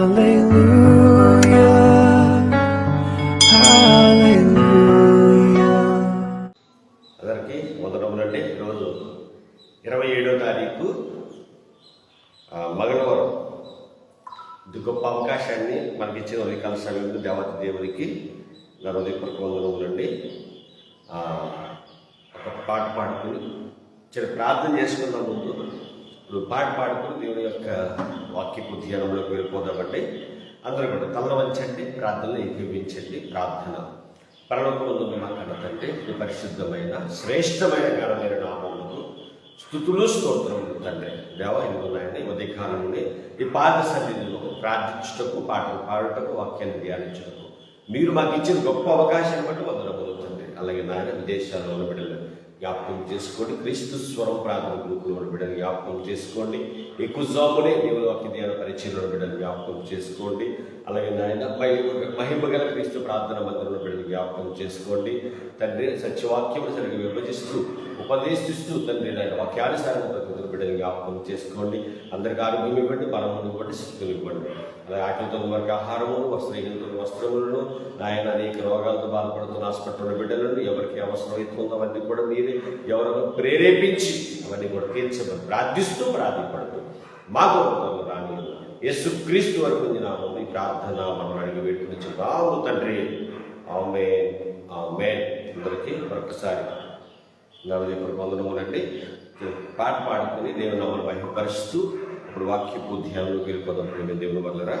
Hallelujah. Hallelujah. అందరికీ వందనములండి ఈరోజు ఇరవై ఏడో తారీఖు ఆ, మంగళవారం ఇది గొప్ప అవకాశాన్ని మనకిచ్చిన ఉదయకాల సమయంలో దేవత దేవునికి నా హృదయపూర్వక వందనములండి ఆ, ఒక పాట పాడుకుని చిన్న ప్రార్థన చేసుకున్న ముందు ఇప్పుడు పాట పాడుకుని దేవుని యొక్క వాక్యపు ధ్యానంలోకి వెళ్ళిపోదామండి. అందరూ కూడా తల వంచండి ప్రార్థన ఏకీవించండి ప్రార్థన పరలోకముందు మా కన్న ఇది పరిశుద్ధమైన శ్రేష్టమైన ఘనమైన నామములకు స్థుతులు స్తోత్రములు తండ్రి. దేవ ఇందున్నాయని ఉదయకాలంలోనే ఈ పాద సన్నిధిలో ప్రార్థించుటకు పాటలు పాడుటకు వాక్యాన్ని ధ్యానించటకు మీరు మాకు ఇచ్చిన గొప్ప అవకాశాన్ని బట్టి వందనములు పొందుతండి అలాగే నాయన విదేశాల్లో బిడ్డలు జ్ఞాపకం చేసుకోండి. క్రీస్తు స్వరం ప్రార్థన గ్రూపులో ఉన్న బిడ్డలు జ్ఞాపకం చేసుకోండి. ఎక్కువ జామునే దేవుని వాక్య ధ్యాన పరిచయంలో బిడ్డలు జ్ఞాపకం చేసుకోండి. అలాగే నాయన మహిమ మహిమ గల క్రీస్తు ప్రార్థన మందిరంలో బిడ్డలు జ్ఞాపకం చేసుకోండి. తండ్రి సత్యవాక్యం సరిగ్గా విభజిస్తూ ఉపదేశిస్తూ తండ్రి నాయన వాక్యానుసారం ప్రతి బిడ్డలు జ్ఞాపకం చేసుకోండి. అందరికీ ఆరోగ్యం ఇవ్వండి బలమును ఇవ్వండి శక్తులు ఇవ్వండి. అలాగే ఆకలితో వారికి ఆహారమును వస్త్రహీనతో వస్త్రములను నాయన అనేక రోగాలతో బాధపడుతున్న హాస్పిటల్ బిడ్డలను ఎవరికి అవసరమవుతుందో అవన్నీ కూడా మీరే ఎవరో ప్రేరేపించి అవన్నీ కూడా తీర్చమని ప్రార్థిస్తూ ప్రార్థపడుతూ మా గొప్పతనం రాని యేసుక్రీస్తు వరకు నామం ఈ ప్రార్థన మనం అడిగి పెట్టుకుని రాము తండ్రి. ఆమె ఆమె అందరికీ మరొకసారి నలభై వందనములండి. పాట పాడుకుని దేవుని మహిమపరుస్తూ ఇప్పుడు వాక్యపు ధ్యానంలోకి వెళ్ళిపోదాం దేవుని వల్లరా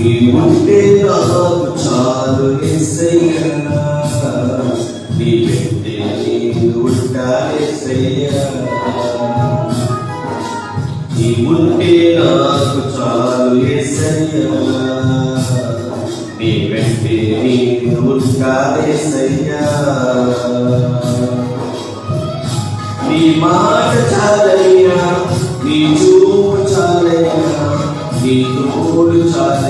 నీవుంటే నాకు చాలు ఎస్సయ్యా నీ వెంటే నేను ఉంటా నీవుంటే నాకు చాలు ఎస్సయ్యా నీ నేను నీ మాట చాలయ్యా నీ చూపు చాలయ్యా నీ తోడు చాలయ్యా.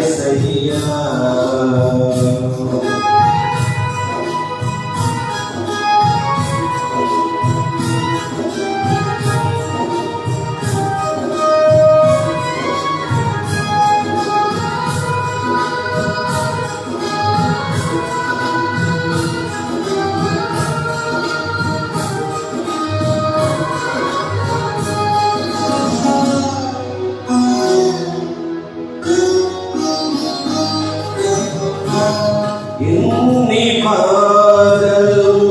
இன்னி காதலும்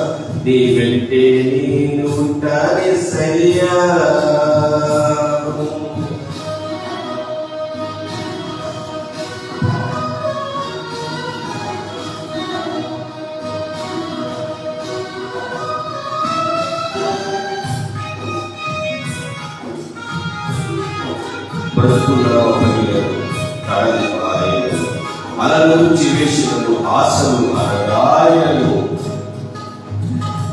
నీ వెంటే నేను ఉంటానేసయ్యా బ్రతుకుల్లో ఒకరిలేదు కడలి ఆశలు అరగాయను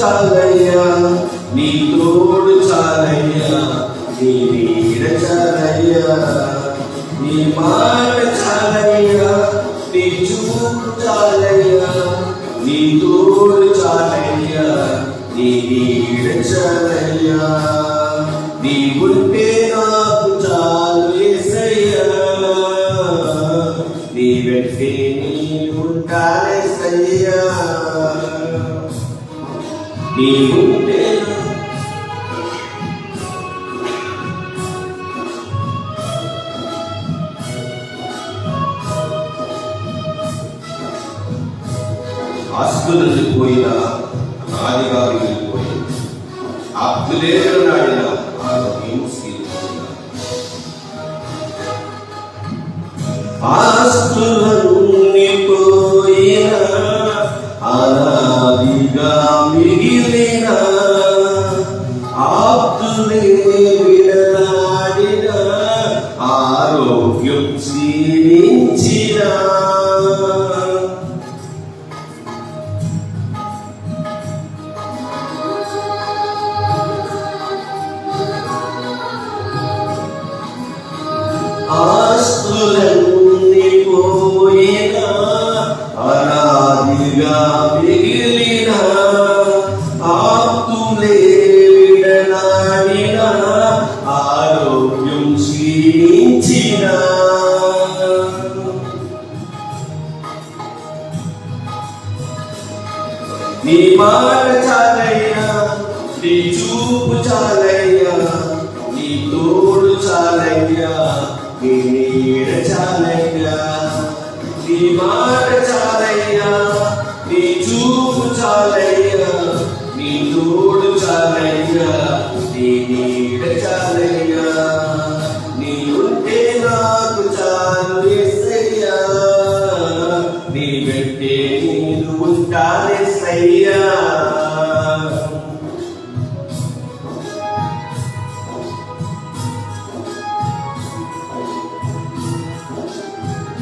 చాలయ్యా నీ తోడు చాలయ్యా నీ నీడ చాలయ్యా నీ మాట చాలయ్యా నీ చూపు చాలయ్యా నీ తోడు చాలయ్యా నీ నీడ చాలయ్యా నీ ఉంటే నాకు చాలేసయ్యా నీ వెంటే నీ ఉంటానేసయ్యా నీ ఉంటే నా- ఆస్తులను పోయిన నాదిగా మిగిలిపోయి ఆప్తులేరు నాడిన ఆరోగ్యం నీ మాట చాలయ్యా నీ చూపు చాలయ్యా నీ తోడు చాలయ్యా నీ నీడ చాలయ్యా. నీ మాట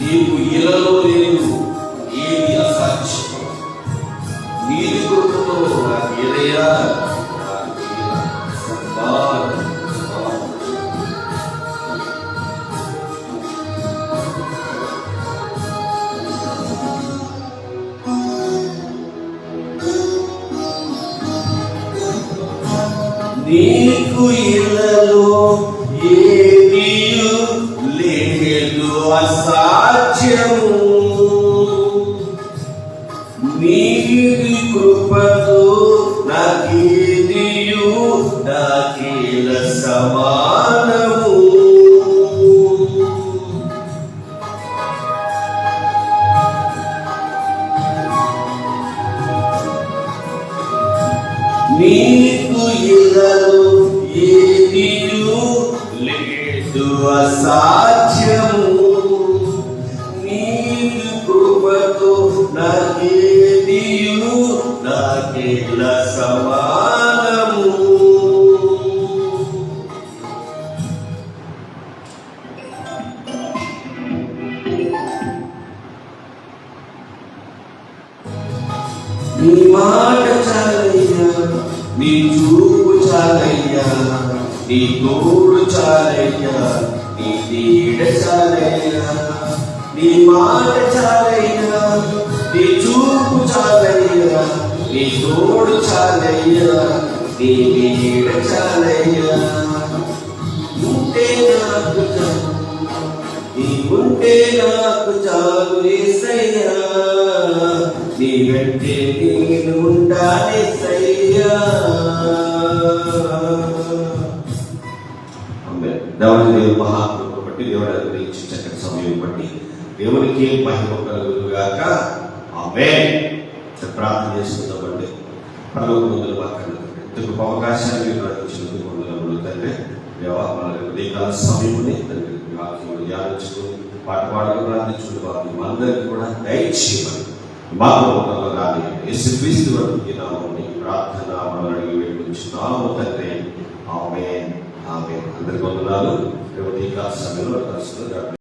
నీకు ఇలలో లేదు ఏది అసాధ్యం నీది కృపతో నాకు ఏదయ్యా నాకు లేదు అసాధ్యము నీది కృపతో నాకేదియు నాకేల సమా నాకేదియు నాకేల సమానము నీ మాట చాలయ్యా నీ చూపు చాలయ్యా నీ తోడు చాలయ్యా నీ నీడ చాలయ్యా నీ మాట చాలయ్యా. నీ చూపు చాలయ్యా నీ తోడు చాలయ్యా నీ నీడ చాలయ్యా. ఉంటే నాకు చాలు నీ ఉంటే నాకు చాలు ఏసయ్యా. నీ వెంటే నేను ఉండాలేసయ్యా దేవుని దేవుని మహాత్మను బట్టి దేవుడు అనుగ్రహించి చక్కటి సమయం బట్టి దేవునికి మహిమ కలుగుగాక ఆమె ప్రార్థన చేస్తున్నామండి. పరలోక ముందుల మాట్లాడుతుంది అవకాశాన్ని మీరు నాకు ఇచ్చినందుకు తండ్రి. దేవా మన ఉదయకాల సమయముని తండ్రి ధ్యానించుకుని పాట పాటలు ప్రార్థించుకుని వారిని అందరికీ కూడా దయచేయమని మా ప్రభుత్వంలో రాని యేసుక్రీస్తు వరకు నామని ప్రార్థన మనం అడిగి వేడుకుంటున్నాము తండ్రి. ఆమె ఆమె అందరికీ వందనాలు. రేపు ఉదయకాల సమయంలో కలుసుకుని